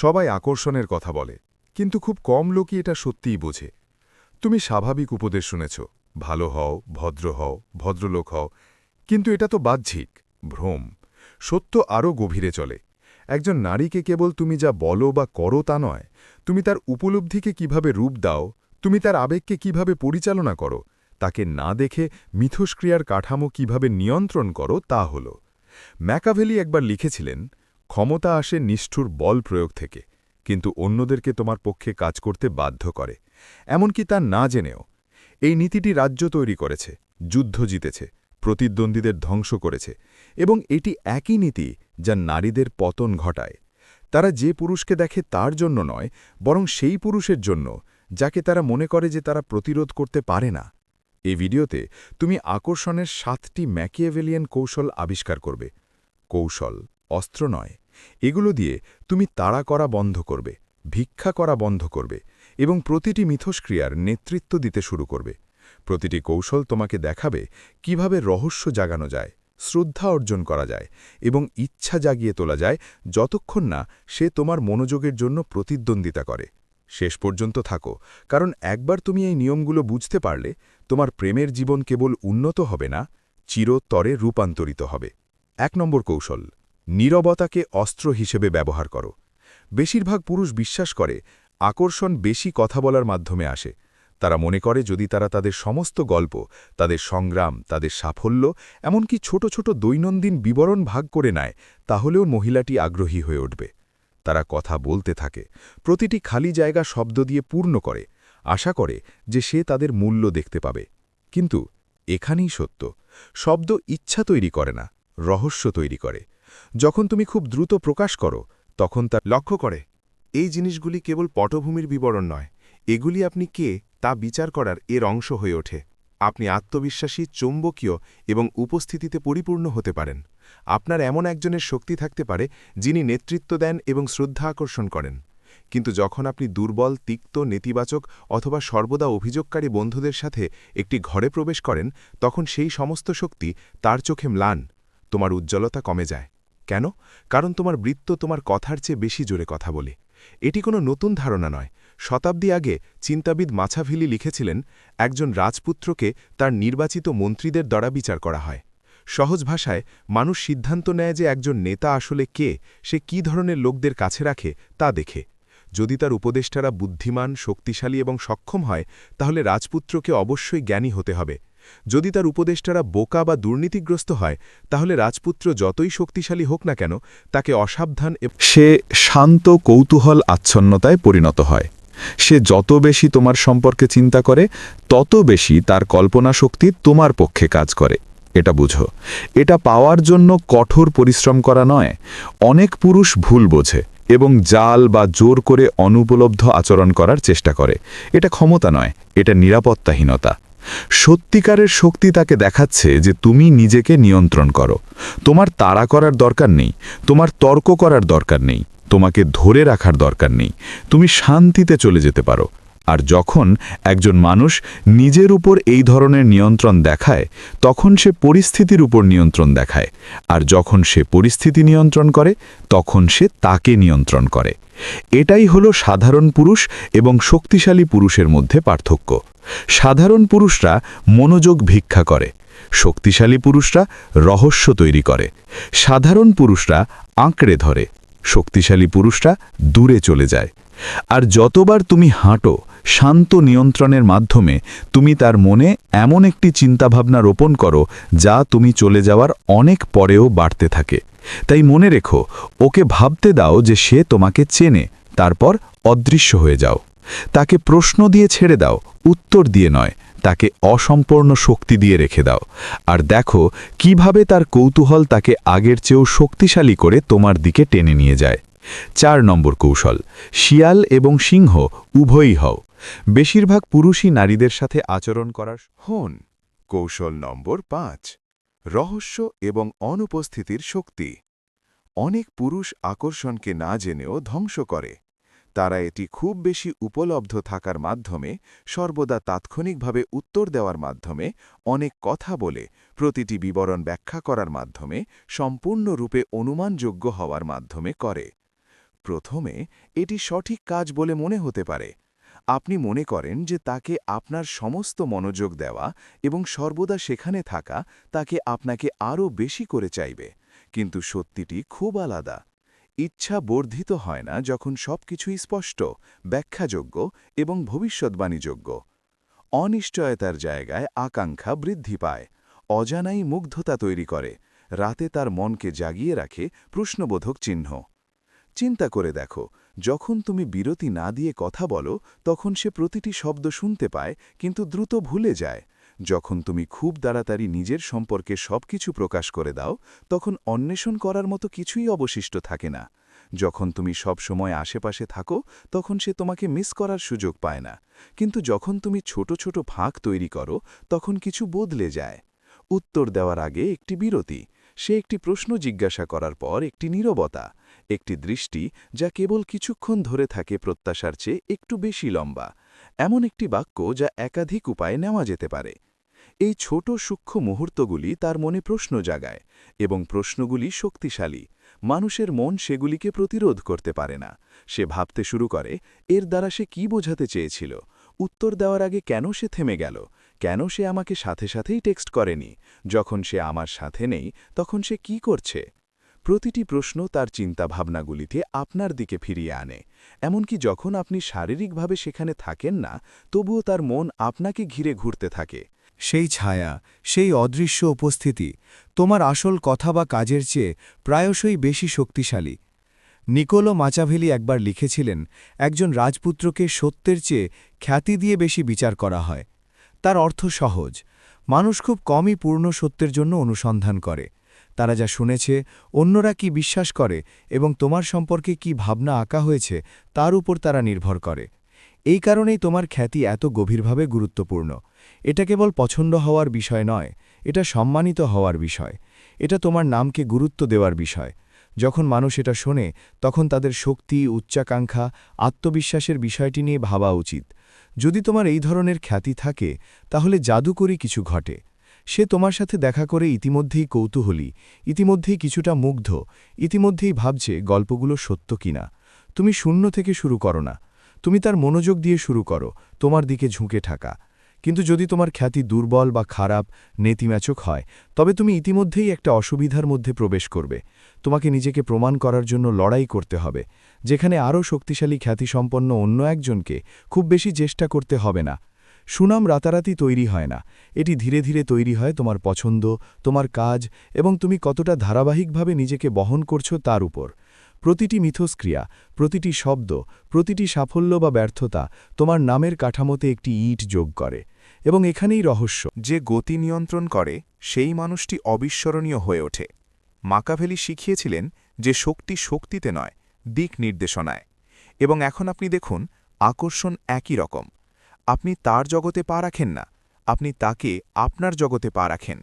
সবাই আকর্ষণের কথা বলে, কিন্তু খুব কম লোকই এটা সত্যিই বোঝে। তুমি স্বাভাবিক উপদেশ শুনেছ, ভালো হও, ভদ্র হও, ভদ্রলোক হও, কিন্তু এটা তো বাহ্যিক, ভ্রম, সত্য আরও গভীরে চলে। একজন নারীকে কেবল তুমি যা বলো বা করো তা নয়, তুমি তার উপলব্ধিকে কীভাবে রূপ দাও, তুমি তার আবেগকে কীভাবে পরিচালনা করো, তাকে না দেখে মিথস্ক্রিয়ার কাঠামো কীভাবে নিয়ন্ত্রণ করো তা হল। ম্যাকাভেলি একবার লিখেছিলেন ক্ষমতা আসে নিষ্ঠুর বল প্রয়োগ থেকে, কিন্তু অন্যদেরকে তোমার পক্ষে কাজ করতে বাধ্য করে। এমনকি তা না জেনেও, এই নীতিটি রাজ্য তৈরি করেছে, যুদ্ধ জিতেছে, প্রতিদ্বন্দ্বীদের ধ্বংস করেছে, এবং এটি একই নীতি যা নারীদের পতন ঘটায়। তারা যে পুরুষকে দেখে তার জন্য নয়, বরং সেই পুরুষের জন্য, যাকে তারা মনে করে যে তারা প্রতিরোধ করতে পারে না। এই ভিডিওতে তুমি আকর্ষণের সাতটি ম্যাকিয়েভেলিয়ান কৌশল আবিষ্কার করবে। কৌশল অস্ত্র নয়। এগুলো দিয়ে তুমি তাড়া করা বন্ধ করবে, ভিক্ষা করা বন্ধ করবে এবং প্রতিটি মিথস্ক্রিয়ার নেতৃত্ব দিতে শুরু করবে। প্রতিটি কৌশল তোমাকে দেখাবে কীভাবে রহস্য জাগানো যায়, শ্রদ্ধা অর্জন করা যায় এবং ইচ্ছা জাগিয়ে তোলা যায় যতক্ষণ না সে তোমার মনোযোগের জন্য প্রতিদ্বন্দ্বিতা করে। শেষ পর্যন্ত থাকো, কারণ একবার তুমি এই নিয়মগুলো বুঝতে পারলে তোমার প্রেমের জীবন কেবল উন্নত হবে না, চিরতরে রূপান্তরিত হবে। এক নম্বর কৌশল নীরবতাকে অস্ত্র হিসেবে ব্যবহার করো। বেশিরভাগ পুরুষ বিশ্বাস করে, আকর্ষণ বেশি কথা বলার মাধ্যমে আসে। তারা মনে করে যদি তারা তাদের সমস্ত গল্প, তাদের সংগ্রাম, তাদের সাফল্য, এমনকি ছোট ছোট দৈনন্দিন বিবরণ ভাগ করে নেয়, তাহলেও মহিলাটি আগ্রহী হয়ে উঠবে। তারা কথা বলতে থাকে, প্রতিটি খালি জায়গা শব্দ দিয়ে পূর্ণ করে, আশা করে যে সে তাদের মূল্য দেখতে পাবে। কিন্তু এখানেই সত্য, শব্দ ইচ্ছা তৈরি করে না, রহস্য তৈরি করে। যখন তুমি খুব দ্রুত প্রকাশ করো, তখন তার লক্ষ্য করে। এই জিনিসগুলি কেবল পটভূমির বিবরণ নয়, এগুলি আপনি কে তা বিচার করার এর অংশ হয়ে ওঠে। আপনি আত্মবিশ্বাসী, চৌম্বকীয় এবং উপস্থিতিতে পরিপূর্ণ হতে পারেন। আপনার এমন একজনের শক্তি থাকতে পারে, যিনি নেতৃত্ব দেন এবং শ্রদ্ধা আকর্ষণ করেন। কিন্তু যখন আপনি দুর্বল, তিক্ত, নেতিবাচক অথবা সর্বদা অভিযোগকারী বন্ধুদের সাথে একটি ঘরে প্রবেশ করেন, তখন সেই সমস্ত শক্তি তার চোখে ম্লান, তোমার উজ্জ্বলতা কমে যায়। কেন? কারণ তোমার বৃত্ত তোমার কথার চেয়ে বেশি জোরে কথা বলে। এটি কোনো নতুন ধারণা নয়। শতাব্দী আগে চিন্তাবিদ মাছাভিলি লিখেছিলেন, একজন রাজপুত্রকে তার নির্বাচিত মন্ত্রীদের দ্বারা বিচার করা হয়। সহজ ভাষায়, মানুষ সিদ্ধান্ত নেয় যে একজন নেতা আসলে কে, সে কি ধরনের লোকদের কাছে রাখে, তা দেখে। যদি তার উপদেষ্টারা বুদ্ধিমান, শক্তিশালী এবং সক্ষম হয়, তাহলে রাজপুত্রকে অবশ্যই জ্ঞানী হতে হবে। যদি তার উপদেষ্টারা বোকা বা দুর্নীতিগ্রস্ত হয়, তাহলে রাজপুত্র যতই শক্তিশালী হোক না কেন, তাকে অসাবধান সে শান্ত, কৌতূহল, আচ্ছন্নতায় পরিণত হয়। সে যত বেশি তোমার সম্পর্কে চিন্তা করে, তত বেশি তার কল্পনা শক্তি তোমার পক্ষে কাজ করে। এটা বুঝো। এটা পাওয়ার জন্য কঠোর পরিশ্রম করা নয়। অনেক পুরুষ ভুল বোঝে এবং জাল বা জোর করে অনুপলব্ধ আচরণ করার চেষ্টা করে। এটা ক্ষমতা নয়, এটা নিরাপত্তাহীনতা। সত্যিকারের শক্তি তাকে দেখাচ্ছে যে তুমি নিজেকে নিয়ন্ত্রণ করো। তোমার তাড়া করার দরকার নেই, তোমার তর্ক করার দরকার নেই, তোমাকে ধরে রাখার দরকার নেই, তুমি শান্তিতে চলে যেতে পারো। আর যখন একজন মানুষ নিজের উপর এই ধরনের নিয়ন্ত্রণ দেখায়, তখন সে পরিস্থিতির উপর নিয়ন্ত্রণ দেখায়। আর যখন সে পরিস্থিতি নিয়ন্ত্রণ করে, তখন সে তাকে নিয়ন্ত্রণ করে। এটাই হলো সাধারণ পুরুষ এবং শক্তিশালী পুরুষের মধ্যে পার্থক্য। সাধারণ পুরুষরা মনোযোগ ভিক্ষা করে, শক্তিশালী পুরুষরা রহস্য তৈরি করে। সাধারণ পুরুষরা আঁকড়ে ধরে, শক্তিশালী পুরুষরা দূরে চলে যায়। আর যতবার তুমি হাঁটো, শান্ত নিয়ন্ত্রণের মাধ্যমে তুমি তার মনে এমন একটি চিন্তাভাবনা রোপণ করো যা তুমি চলে যাওয়ার অনেক পরেও বাড়তে থাকে। তাই মনে রেখো, ওকে ভাবতে দাও যে সে তোমাকে চেনে, তারপর অদৃশ্য হয়ে যাও। তাকে প্রশ্ন দিয়ে ছেড়ে দাও, উত্তর দিয়ে নয়, তাকে অসম্পূর্ণ শক্তি দিয়ে রেখে দাও। আর দেখো, কীভাবে তার কৌতূহল তাকে আগের চেয়েও শক্তিশালী করে তোমার দিকে টেনে নিয়ে যায়। চার নম্বর কৌশল, শিয়াল এবং সিংহ উভয়ই হও। বেশিরভাগ পুরুষই নারীদের সাথে আচরণ করার হন কৌশল নম্বর পাঁচ রহস্য এবং অনুপস্থিতির শক্তি। অনেক পুরুষ আকর্ষণকে না জেনেও ধ্বংস করে। তারা এটি খুব বেশি উপলব্ধ থাকার মাধ্যমে, সর্বদা তাৎক্ষণিকভাবে উত্তর দেওয়ার মাধ্যমে, অনেক কথা বলে, প্রতিটি বিবরণ ব্যাখ্যা করার মাধ্যমে, সম্পূর্ণরূপে অনুমানযোগ্য হওয়ার মাধ্যমে করে। প্রথমে, এটি সঠিক কাজ বলে মনে হতে পারে। আপনি মনে করেন যে তাকে আপনার সমস্ত মনোযোগ দেওয়া এবং সর্বদা সেখানে থাকা তাকে আপনাকে আরও বেশি করে চাইবে। কিন্তু সত্যিটি খুব আলাদা। ইচ্ছা বর্ধিত হয় না যখন সবকিছুই স্পষ্ট, ব্যাখ্যাযোগ্য এবং ভবিষ্যৎবাণীযোগ্য। অনিশ্চয়তার জায়গায় আকাঙ্ক্ষা বৃদ্ধি পায়, অজানাই মুগ্ধতা তৈরি করে, রাতে তার মনকে জাগিয়ে রাখে প্রশ্নবোধক চিহ্ন। চিন্তা করে দেখো যখন তুমি বিরতি না দিয়ে কথা বলো, তখন সে প্রতিটি শব্দ শুনতে পায়, কিন্তু দ্রুত ভুলে যায়। যখন তুমি খুব তাড়াতাড়ি নিজের সম্পর্কে সবকিছু প্রকাশ করে দাও, তখন অন্বেষণ করার মতো কিছুই অবশিষ্ট থাকে না। যখন তুমি সব সময় আশেপাশে থাকো, তখন সে তোমাকে মিস করার সুযোগ পায় না। কিন্তু যখন তুমি ছোট ছোট ফাঁক তৈরি করো, তখন কিছু বদলে যায়। উত্তর দেওয়ার আগে একটি বিরতি, সে একটি প্রশ্ন জিজ্ঞাসা করার পর একটি নীরবতা একটি দৃষ্টি যা কেবল কিছুক্ষণ ধরে থাকে প্রত্যাশার চেয়ে একটু বেশি লম্বা, এমন একটি বাক্য যা একাধিক উপায়ে নেওয়া যেতে পারে। এই ছোট সূক্ষ্ম মুহূর্তগুলি তার মনে প্রশ্ন জাগায় এবং প্রশ্নগুলি শক্তিশালী, মানুষের মন সেগুলিকে প্রতিরোধ করতে পারে না। সে ভাবতে শুরু করে, এর দ্বারা সে কি বোঝাতে চেয়েছিল? উত্তর দেওয়ার আগে কেন সে থেমে গেল? কেন সে আমাকে সাথে সাথেই টেক্সট করেনি? যখন সে আমার সাথে নেই, তখন সে কি করছে? প্রতিটি প্রশ্ন তার চিন্তাভাবনাগুলিতে আপনার দিকে ফিরিয়ে আনে। এমনকি যখন আপনি শারীরিকভাবে সেখানে থাকেন না, তবুও তার মন আপনাকে ঘিরে ঘুরতে থাকে। সেই ছায়া, সেই অদৃশ্য উপস্থিতি, তোমার আসল কথা বা কাজের চেয়ে প্রায়শই বেশি শক্তিশালী। নিকোলো মাচাভেলি একবার লিখেছিলেন, একজন রাজপুত্রকে সত্যের চেয়ে খ্যাতি দিয়ে বেশি বিচার করা হয়। তার অর্থ সহজ। মানুষ খুব কমই পূর্ণ সত্যের জন্য অনুসন্ধান করে। তারা যা শুনেছে, অন্যরা কি বিশ্বাস করে এবং তোমার সম্পর্কে কি ভাবনা আঁকা হয়েছে, তার উপর তারা নির্ভর করে। এই কারণেই তোমার খ্যাতি এত গভীরভাবে গুরুত্বপূর্ণ। এটা কেবল পছন্দ হওয়ার বিষয় নয়, এটা সম্মানিত হওয়ার বিষয়। এটা তোমার নামকে গুরুত্ব দেওয়ার বিষয়। যখন মানুষ এটা শোনে, তখন তাদের শক্তি, উচ্চাকাঙ্ক্ষা, আত্মবিশ্বাসের বিষয়টি নিয়ে ভাবা উচিত। যদি তোমার এই ধরনের খ্যাতি থাকে, তাহলে জাদুকরী কিছু ঘটে। সে তোমার সাথে দেখা করে ইতিমধ্যেই কৌতূহলী, ইতিমধ্যেই কিছুটা মুগ্ধ, ইতিমধ্যেই ভাবছে গল্পগুলো সত্য কিনা। তুমি শূন্য থেকে শুরু করো না। তুমি তার মনোযোগ দিয়ে শুরু করো, তোমার দিকে ঝুঁকে থাকা। কিন্তু যদি তোমার খ্যাতি দুর্বল বা খারাপ নেতিম্যাচক হয়, তবে তুমি ইতিমধ্যেই একটা অসুবিধার মধ্যে প্রবেশ করবে। তোমাকে নিজেকে প্রমাণ করার জন্য লড়াই করতে হবে, যেখানে আরও শক্তিশালী খ্যাতিসম্পন্ন অন্য একজনকে খুব বেশি চেষ্টা করতে হবে না। সুনাম রাতারাতি তৈরি হয় না। এটি ধীরে ধীরে তৈরি হয় তোমার পছন্দ, তোমার কাজ এবং তুমি কতটা ধারাবাহিকভাবে নিজেকে বহন করছ তার উপর। প্রতিটি মিথস্ক্রিয়া, প্রতিটি শব্দ, প্রতিটি সাফল্য বা ব্যর্থতা তোমার নামের কাঠামোতে একটি ইট যোগ করে এবং এখানেই রহস্য। যে গতি নিয়ন্ত্রণ করে, সেই মানুষটি অবিস্মরণীয় হয়ে ওঠে। মাকাভেলি শিখিয়েছিলেন যে শক্তি শক্তিতে নয়, দিক নির্দেশনায়। এবং এখন আপনি দেখুন, আকর্ষণ একই রকম। আপনি তার জগতে পা রাখেন না আপনি তাকে আপনার জগতে পা রাখেন।